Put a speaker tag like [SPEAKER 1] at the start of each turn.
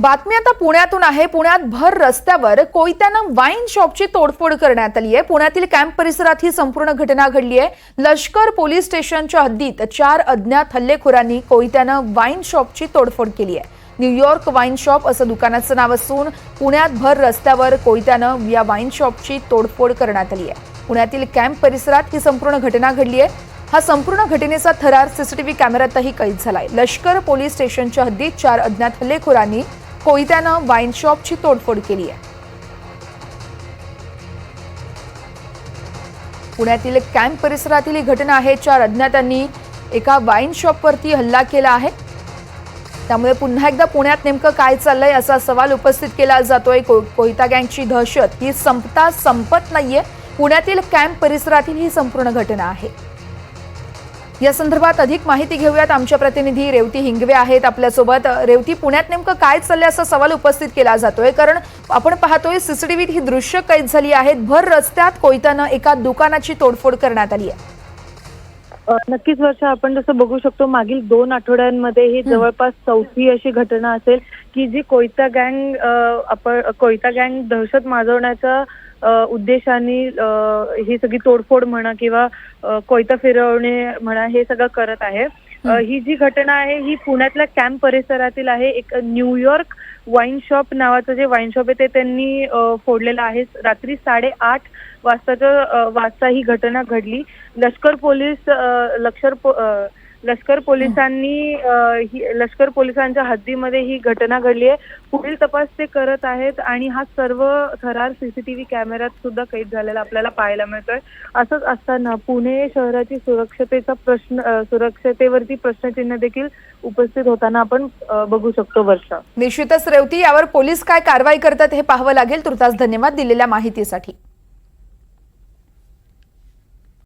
[SPEAKER 1] बातमी आता पुण्यातून आहे. पुण्यात भर रस्त्यावर कोयत्यानं वाईन शॉपची तोडफोड करण्यात आली आहे. पुण्यातील कॅम्प परिसरात ही संपूर्ण घटना घडली आहे. लष्कर पोलीस स्टेशनच्या हद्दीत चार अज्ञात हल्लेखोरांनी कोयत्यानं वाईन शॉपची तोडफोड केली आहे. न्यूयॉर्क वाईन शॉप असं दुकानाचं नाव असून पुण्यात भर रस्त्यावर कोयत्यानं या वाईन शॉपची तोडफोड करण्यात आली आहे. पुण्यातील कॅम्प परिसरात ही संपूर्ण घटना घडली आहे. हा संपूर्ण घटनेचा थरार सीसीटीव्ही कॅमेऱ्यातही कैद झालाय. लष्कर पोलीस स्टेशनच्या हद्दीत चार अज्ञात हल्लेखोरांनी कोयत्यानं वाईन शॉपची तोडफोड केली आहे. पुण्यातील कॅम्प परिसरातील ही घटना आहे. चार अज्ञातांनी एका वाईन शॉपवरती हल्ला केला आहे. त्यामुळे पुन्हा एकदा पुण्यात नेमकं काय चाललंय असा सवाल उपस्थित केला जातोय. को- कोयता गँगची दहशत ही संपता संपत नाहीये. पुण्यातील कॅम्प परिसरातील ही संपूर्ण घटना आहे. या संदर्भात अधिक माहिती घेऊयात. आमच्या प्रतिनिधी रेवती हिंगवे आहेत आपल्यासोबत. रेवती पुण्यात नेमकं काय चाललंय असा सवाल उपस्थित केला जातोय. कारण आपण पाहतोय सीसीटीव्हीत ही दृश्य कैद झाली आहेत. भर रस्त्यात कोयतानं एका दुकानाची तोडफोड करण्यात आली आहे.
[SPEAKER 2] नक्कीच वर्ष आपण जसं बघू शकतो मागील दोन आठवड्यांमध्ये ही. जवळपास चौथी अशी घटना असेल की जी कोयता गँग आपण कोयता गँग दहशत माजवण्याच्या अ, उद्देशाने ही सगळी तोडफोड म्हणा किंवा कोयता फिरवणे म्हणा हे सगळं करत आहे. ही जी घटना आहे ही पुण्यातल्या कॅम्प परिसरातील आहे. एक न्यूयॉर्क वाईन शॉप नावाचं जे वाईन शॉप आहे ते त्यांनी फोडलेलं आहे. रात्री साडेआठ वाजताच्या अ, वाजता ही घटना घडली. लष्कर पोलीस लष्कर पो- लष्कर पोलिसांनी ही लष्कर पोलिसांच्या हद्दीमध्ये ही घटना घडली आहे. पुढील तपास ते करत आहेत आणि हा सर्व थरार सीसीटीव्ही कॅमेऱ्यात सुद्धा कैद झालेला आपल्याला पाहायला मिळतोय. असंच असताना पुणे शहराची सुरक्षतेचा प्रश्न सुरक्षतेवरती प्रश्नचिन्ह देखील उपस्थित होताना आपण बघू शकतो वर्षा.
[SPEAKER 1] निश्चितच रेवती यावर पोलीस काय कारवाई करतात हे पाहावं लागेल. तुर्तास धन्यवाद दिलेल्या माहितीसाठी.